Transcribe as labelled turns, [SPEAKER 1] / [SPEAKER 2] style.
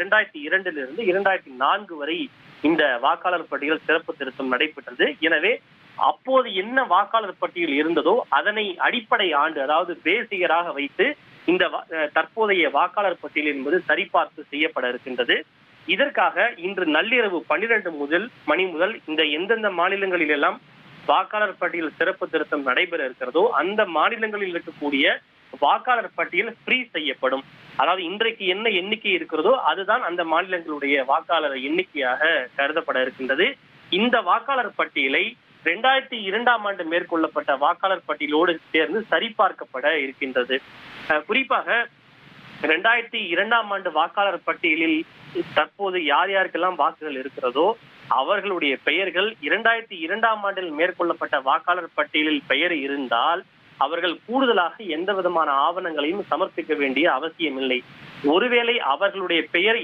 [SPEAKER 1] இரண்டாயிரத்தி இரண்டிலிருந்து இரண்டாயிரத்தி நான்கு வரை இந்த வாக்காளர் பட்டியல் சிறப்பு திருத்தம் நடைபெற்றது. எனவே அப்போது என்ன வாக்காளர் பட்டியல் இருந்ததோ அதனை அடிப்படை ஆண்டு அதாவது பேசிகராக வைத்து இந்த வா- தற்போதைய வாக்காளர் பட்டியல் என்பது சரிபார்த்து செய்யப்பட இருக்கின்றது. இதற்காக இன்று நள்ளிரவு பன்னிரண்டு முதல் மணி முதல் இந்த எந்தெந்த மாநிலங்களில் எல்லாம் வாக்காளர் பட்டியல் சிறப்பு திருத்தம் நடைபெற இருக்கிறதோ அந்த மாநிலங்களில் இருக்கக்கூடிய வாக்காளர் பட்டியல் ஃப்ரீ செய்யப்படும். அதாவது இன்றைக்கு என்ன எண்ணிக்கை இருக்கிறதோ அதுதான் அந்த மாநிலங்களுடைய வாக்காளர் எண்ணிக்கையாக கருதப்பட இருக்கின்றது. இந்த வாக்காளர் பட்டியலை ரெண்டாயிரத்தி இரண்டாம் ஆண்டு மேற்கொள்ளப்பட்ட வாக்காளர் பட்டியலோடு சேர்ந்து சரிபார்க்கப்பட இருக்கின்றது. அஹ் குறிப்பாக ரெண்டாயிரத்தி இரண்டாம் ஆண்டு வாக்காளர் பட்டியலில் தற்போது யார் யாருக்கெல்லாம் வாக்குகள் இருக்கிறதோ அவர்களுடைய பெயர்கள் இரண்டாயிரத்தி இரண்டாம் ஆண்டில் மேற்கொள்ளப்பட்ட வாக்காளர் பட்டியலில் பெயர் இருந்தால் அவர்கள் கூடுதலாக எந்த விதமான ஆவணங்களையும் சமர்ப்பிக்க வேண்டிய அவசியமில்லை. ஒருவேளை அவர்களுடைய பெயர்